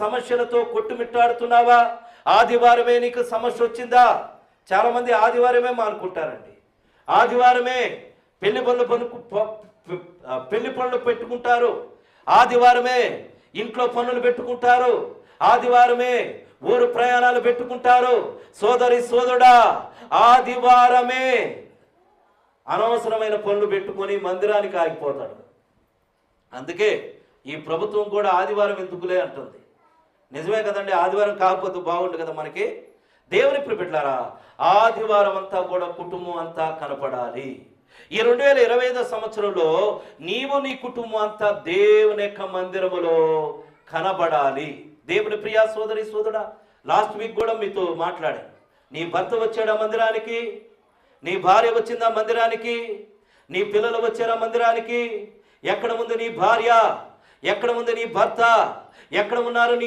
సమస్యలతో కొట్టుమిట్టాడుతున్నావా? ఆదివారమే నీకు సమస్య వచ్చిందా? చాలా మంది ఆదివారమే మానుకుంటారండి. ఆదివారమే పెళ్ళి పనులు పనుకు పెళ్ళి పనులు పెట్టుకుంటారు. ఆదివారమే ఇంట్లో పనులు పెట్టుకుంటారు. ఆదివారమే ఊరు ప్రయాణాలు పెట్టుకుంటారు. సోదరి సోదరుడా ఆదివారమే అనవసరమైన పనులు పెట్టుకొని మందిరానికి ఆగిపోతాడు. అందుకే ఈ ప్రభుత్వం కూడా ఆదివారం ఎందుకులే అంటుంది. నిజమే కదండి ఆదివారం కాకపోతే బాగుండు కదా మనకి? దేవుని ప్రిపెట్లారా ఆదివారం అంతా కూడా కుటుంబం అంతా కనపడాలి. ఈ రెండు వేల ఇరవై ఐదో సంవత్సరంలో నీవు నీ కుటుంబం అంతా దేవుని యొక్క మందిరములో కనబడాలి. దేవుని ప్రియా సోదరి సోదరా లాస్ట్ వీక్ కూడా మీతో మాట్లాడాను నీ భర్త వచ్చాడా మందిరానికి? నీ భార్య వచ్చిందా మందిరానికి? నీ పిల్లలు వచ్చారా మందిరానికి? ఎక్కడ ఉంది నీ భార్య? ఎక్కడ ఉంది నీ భర్త? ఎక్కడ ఉన్నారు నీ